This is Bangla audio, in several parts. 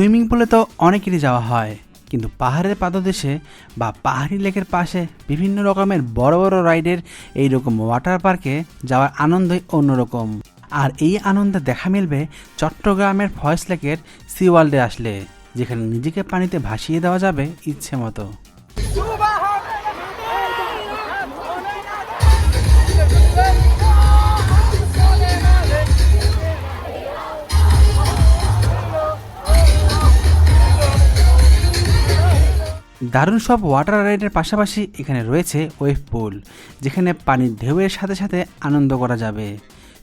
সুইমিং পুলে তো অনেকেরই যাওয়া হয়, কিন্তু পাহাড়ের পাদদেশে বা পাহাড়ি লেকের পাশে বিভিন্ন রকমের বড় বড় রাইডের এই রকম ওয়াটার পার্কে যাওয়ার আনন্দই অন্যরকম। আর এই আনন্দে দেখা মিলবে চট্টগ্রামের ফয়েস লেকের সি ওয়ার্ল্ডে আসলে, যেখানে নিজেকে পানিতে ভাসিয়ে দেওয়া যাবে ইচ্ছে মতো। দারুণ সব ওয়াটার রাইডের পাশাপাশি এখানে রয়েছে ওয়েভ পুল যেখানে পানির ঢেউয়ের সাথে সাথে আনন্দ করা যাবে।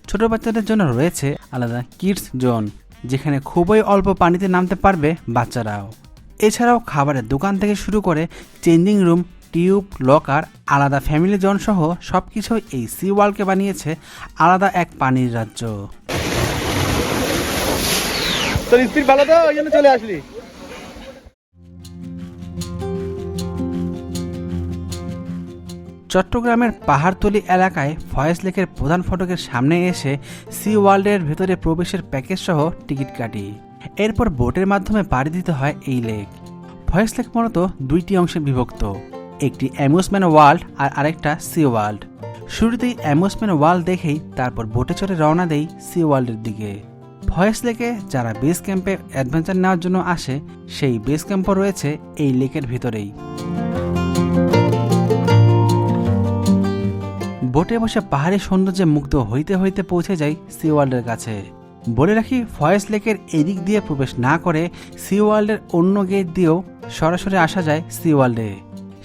ছোট বাচ্চাদের জন্য রয়েছে আলাদা কিডস জোন যেখানে খুবই অল্প পানিতে নামতে পারবে বাচ্চারাও। এছাড়াও খাবারের দোকান থেকে শুরু করে চেঞ্জিং রুম টিউব লকার আলাদা ফ্যামিলি জোন সহ সব কিছু এই সি ওয়ার্ল্ডকে বানিয়েছে আলাদা এক পানির রাজ্য। তোর ভালো তো? ওই জন্য চলে আসলি। চট্টগ্রামের পাহাড়তলি এলাকায় ফয়েজ লেকের প্রধান ফটকের সামনে এসে সি ওয়ার্ল্ডের ভেতরে প্রবেশের প্যাকেজ সহ টিকিট কাটি। এরপর বোটের মাধ্যমে পাড়ি দিতে হয় এই লেক। ফয়েজ লেক মূলত দুইটি অংশে বিভক্ত, একটি অ্যামিউজমেন্ট ওয়ার্ল্ড আর আরেকটা সি ওয়ার্ল্ড। শুরুতেই অ্যামিউজমেন্ট ওয়ার্ল্ড দেখেই তারপর বোটে চড়ে রওনা দেই সি ওয়ার্ল্ডের দিকে। ভয়েস লেকে যারা বেস ক্যাম্পে অ্যাডভেঞ্চার নেওয়ার জন্য আসে, সেই বেস ক্যাম্পও রয়েছে এই লেকের ভিতরেই। বোটে বসে পাহাড়ি সৌন্দর্যে মুগ্ধ হইতে হইতে পৌঁছে যাই সি ওয়ার্ল্ডের কাছে। বলে রাখি ফয়েস লেকের এদিক দিয়ে প্রবেশ না করে সি ওয়ার্ল্ডের অন্য গেট দিয়েও সরাসরি আসা যায় সি ওয়ার্ল্ডে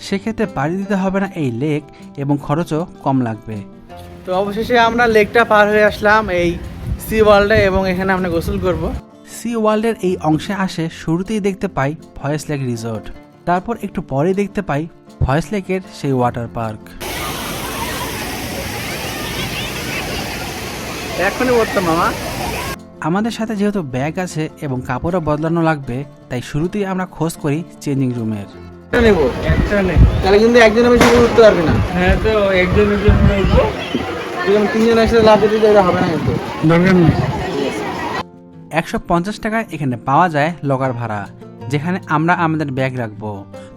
সেক্ষেত্রে পাড়ি দিতে হবে না এই লেক এবং খরচও কম লাগবে। তো অবশেষে আমরা লেকটা পার হয়ে আসলাম এই সি ওয়ার্ল্ডে এবং এখানে আমরা গোসল করব। সি ওয়ার্ল্ডের এই অংশে আসে শুরুতেই দেখতে পাই ফয়েস লেক রিসোর্ট। তারপর একটু পরেই দেখতে পাই ফয়েস লেকের সেই ওয়াটার পার্ক। এখনই বলতাম মামা। আমাদের সাথে যেহেতু ব্যাগ আছে এবং কাপড়ও বদলানো লাগবে তাই শুরুতেই আমরা খোঁজ করি চেঞ্জিং রুমের একটা নেব একটা নেই তাহলে কিন্তু একজন আমি শুধু উঠতে পারবি না। হ্যাঁ তো উঠবো তিনজন একসাথে লাভ দিতে হবে না কিন্তু। দরকার নেই। একশো পঞ্চাশ টাকায় এখানে পাওয়া যায় লকার ভাড়া যেখানে আমরা আমাদের ব্যাগ রাখব।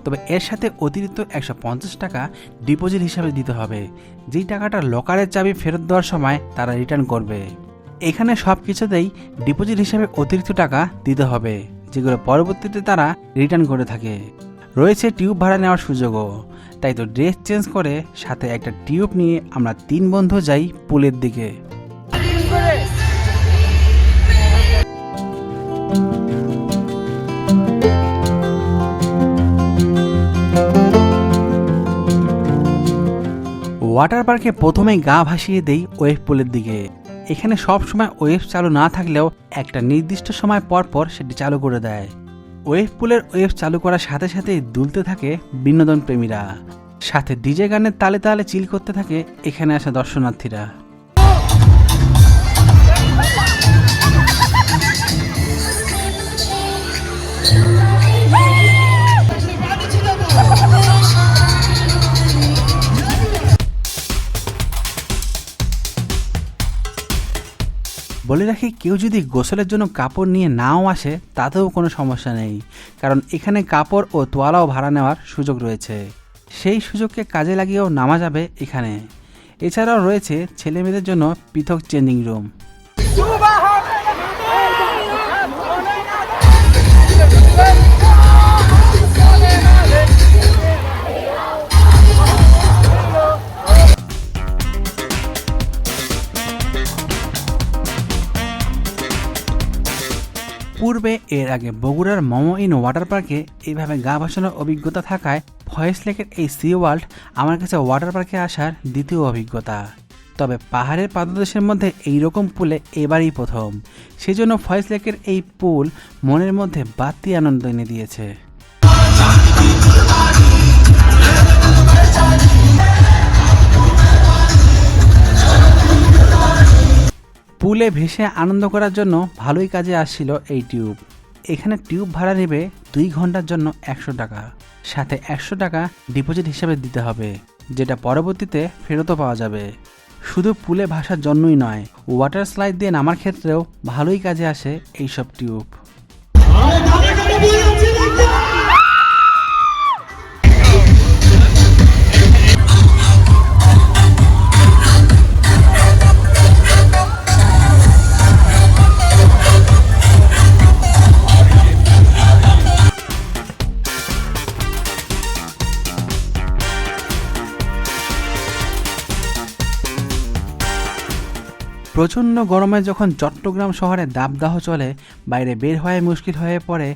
তবে এর সাথে অতিরিক্ত একশো পঞ্চাশ টাকা ডিপোজিট হিসাবে দিতে হবে। যেই টাকাটা লকারের চাবি ফেরত দেওয়ার সময় তারা রিটার্ন করবে। এখানে সব কিছুতেই ডিপোজিট হিসাবে অতিরিক্ত টাকা দিতে হবে, যেগুলো পরবর্তীতে তারা রিটার্ন করে থাকে। রয়েছে টিউব ভাড়া নেওয়ার সুযোগও। তাই তো ড্রেস চেঞ্জ করে সাথে একটা টিউব নিয়ে আমরা তিন বন্ধু যাই পুলের দিকে। ওয়াটার পার্কে প্রথমেই গা ভাসিয়ে দেই ওয়েভ পুলের দিকে এখানে সব সময় ওয়েভ চালু না থাকলেও একটা নির্দিষ্ট সময় পর পর সেটি চালু করে দেয় ওয়েভ পুলের ওয়েভ চালু করার সাথে সাথে দুলতে থাকে বিনোদন প্রেমীরা সাথে ডিজে গানের তালে তালে চিল করতে থাকে এখানে আসা দর্শনার্থীরা বলে রাখি, কেউ যদি গোসলের জন্য কাপড় নিয়ে নাও আসে, তাতেও কোনো সমস্যা নেই। কারণ এখানে কাপড় ও তোয়ালাও ভাড়া নেওয়ার সুযোগ রয়েছে। সেই সুযোগকে কাজে লাগিয়েও নামা যাবে এখানে। এছাড়াও রয়েছে ছেলেমেয়েদের জন্য পৃথক চেঞ্জিং রুম পূর্বে এর আগে বগুড়ার মোমো ইন ওয়াটার পার্কে এইভাবে গা ভাসানোর অভিজ্ঞতা থাকায় ফয়েস লেকের এই সি ওয়ার্ল্ড আমার কাছে ওয়াটার পার্কে আসার দ্বিতীয় অভিজ্ঞতা। তবে পাহাড়ের পাদদেশের মধ্যে এই রকম পুলে এবারই প্রথম। সেজন্য ফয়েস লেকের এই পুল মনের মধ্যে বাড়তি আনন্দ এনে দিয়েছে। পুলে ভেসে আনন্দ করার জন্য ভালোই কাজে আসছিল এই টিউব। এখানে টিউব ভাড়া নেবে দুই ঘণ্টার জন্য একশো টাকা। সাথে একশো টাকা ডিপোজিট হিসাবে দিতে হবে, যেটা পরবর্তীতে ফেরতও পাওয়া যাবে। শুধু পুলে ভাসার জন্যই নয় ওয়াটার স্লাইড দিয়ে নামার ক্ষেত্রেও ভালোই কাজে আসে এইসব টিউব। প্রচণ্ড গরমে যখন চট্টগ্রাম শহরে দাবদাহ চলে, বাইরে বের হওয়াই মুশকিল হয়ে পড়ে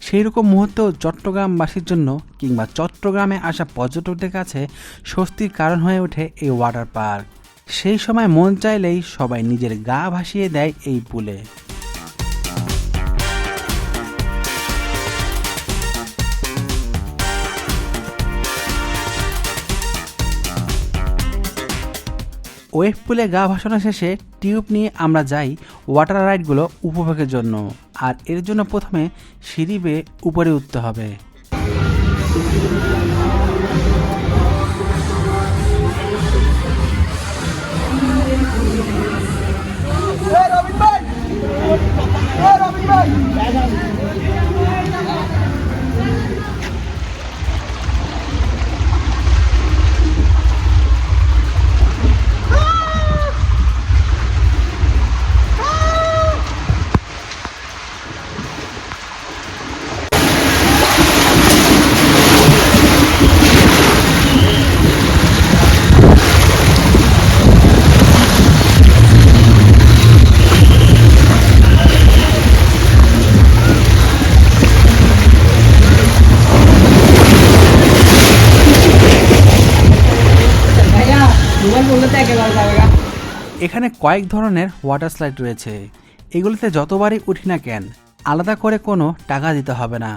সেই রকম মুহূর্তেও চট্টগ্রামবাসীর জন্য কিংবা চট্টগ্রামে আসা পর্যটকদের কাছে স্বস্তির কারণ হয়ে ওঠে এই ওয়াটার পার্ক। সেই সময় মন চাইলেই সবাই নিজের গা ভাসিয়ে দেয় এই পুলে। ওয়েভ পুলে গা ভাসানো শেষে টিউব নিয়ে আমরা যাই ওয়াটার রাইডগুলো উপভোগের জন্য। আর এর জন্য প্রথমে সিঁড়ি বেয়ে উপরে উঠতে হবে। এখানে কয়েক ধরনের ওয়াটার স্লাইড রয়েছে। এগুলিতে যতবারই উঠি না কেন, আলাদা করে কোনো টাকা দিতে হবে না।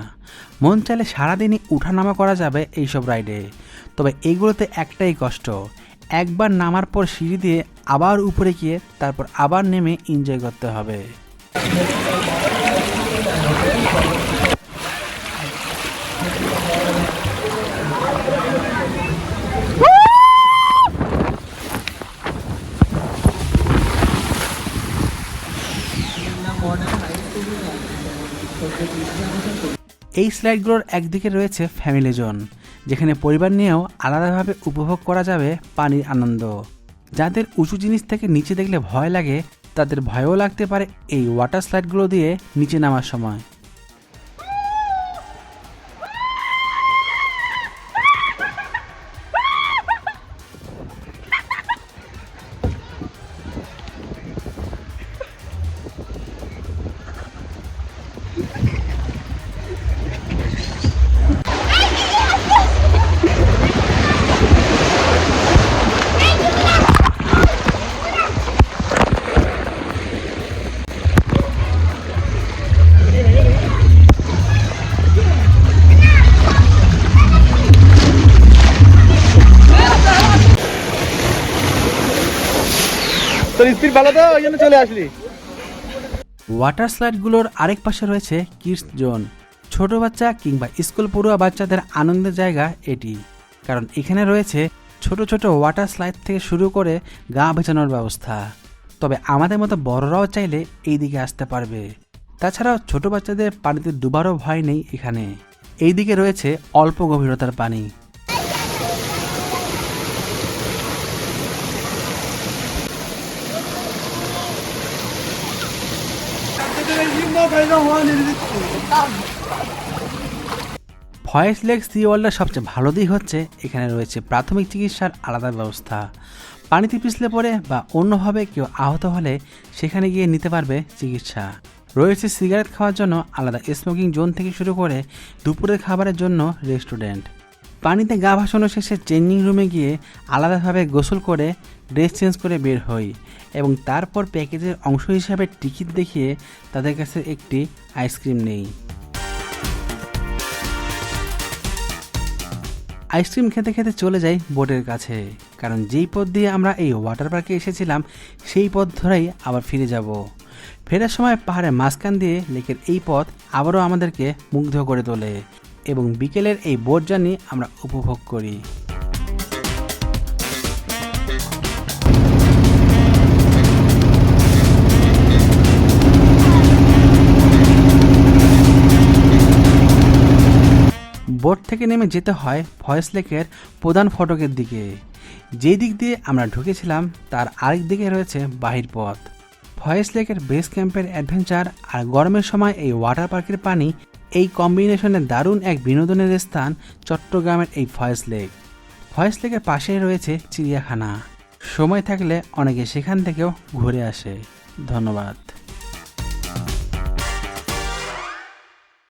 মন চাইলে সারাদিনই উঠানামা করা যাবে এইসব রাইডে তবে এগুলোতে একটাই কষ্ট, একবার নামার পর সিঁড়ি দিয়ে আবার উপরে গিয়ে তারপর আবার নেমে এনজয় করতে হবে। এই স্লাইডগুলোর একদিকে রয়েছে ফ্যামিলি জোন, যেখানে পরিবার নিয়েও আলাদাভাবে উপভোগ করা যাবে পানির আনন্দ। যাদের উঁচু জিনিস থেকে নিচে দেখলে ভয় লাগে, তাদের ভয়ও লাগতে পারে এই ওয়াটার স্লাইডগুলো দিয়ে নিচে নামার সময়। তোর স্পিড ভালো তো, ওই জন্য চলে আসলি। ওয়াটার স্লাইডগুলোর আরেক পাশে রয়েছে কিডস জোন। ছোট বাচ্চা কিংবা স্কুল পড়ুয়া বাচ্চাদের আনন্দের জায়গা এটি। কারণ এখানে রয়েছে ছোট ছোট ওয়াটার স্লাইড থেকে শুরু করে গা ভেজানোর ব্যবস্থা। তবে আমাদের মতো বড়রাও চাইলে এই দিকে আসতে পারবে। তাছাড়াও ছোট বাচ্চাদের পানিতে ডুবারও ভয় নেই এখানে। এই দিকে রয়েছে অল্প গভীরতার পানি। ফয়েস লেক সি ওয়ার্ল্ডের সবচেয়ে ভালো দিক হচ্ছে এখানে রয়েছে প্রাথমিক চিকিৎসার আলাদা ব্যবস্থা। পানিতে পিছলে পড়ে বা অন্যভাবে কেউ আহত হলে সেখানে গিয়ে নিতে পারবে চিকিৎসা। রয়েছে সিগারেট খাওয়ার জন্য আলাদা স্মোকিং জোন থেকে শুরু করে দুপুরের খাবারের জন্য রেস্টুরেন্ট। পানিতে গা ভাসানো শেষে চেঞ্জিং রুমে গিয়ে আলাদাভাবে গোসল করে ড্রেস চেঞ্জ করে বের হই এবং তারপর প্যাকেজের অংশ হিসাবে টিকিট দেখিয়ে তাদের কাছে একটি আইসক্রিম নেই। আইসক্রিম খেতে খেতে চলে যাই বোটের কাছে, কারণ যেই পথ দিয়ে আমরা এই ওয়াটার পার্কে এসেছিলাম, সেই পথ ধরেই আবার ফিরে যাব। ফেরার সময় পাহাড়ের মাঝখান দিয়ে লেকের এই পথ আবারও আমাদেরকে মুগ্ধ করে তোলে এবং বিকেলের এই বোট জার্নি আমরা উপভোগ করি। বোট থেকে নেমে যেতে হয় ভয়েস লেকের প্রধান ফটকের দিকে। যে দিক দিয়ে আমরা ঢুকেছিলাম, তার আরেক দিকে রয়েছে বাহির পথ। ভয়েস লেকের বেস ক্যাম্পের অ্যাডভেঞ্চার আর গরমের সময় এই ওয়াটার পার্কের পানি এই কম্বিনেশনে দারুণ এক বিনোদনের স্থান চট্টগ্রামের এই ভয়েস লেক। ভয়েস লেকের পাশেই রয়েছে চিড়িয়াখানা। সময় থাকলে অনেকে সেখান থেকেও ঘুরে আসে। ধন্যবাদ।